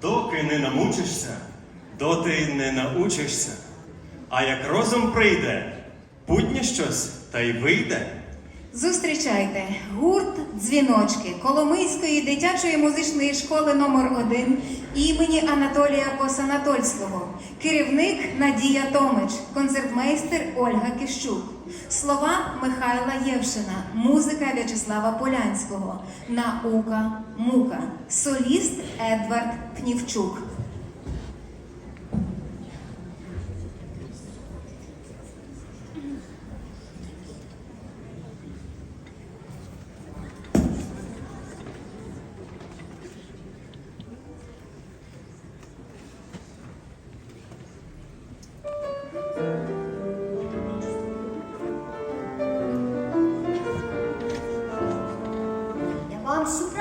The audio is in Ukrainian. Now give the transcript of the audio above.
доки не намучишся, доти не научишся. А як розум прийде, путнє щось та й вийде. Зустрічайте гурт дзвіночки Коломийської дитячої музичної школи номер 1 імені Анатолія Посанатольського, керівник Надія Томич, концертмейстер Ольга Кищук, слова Михайла Євшина, музика В'ячеслава Полянського, наука, мука, соліст Едвард Пнівчук. super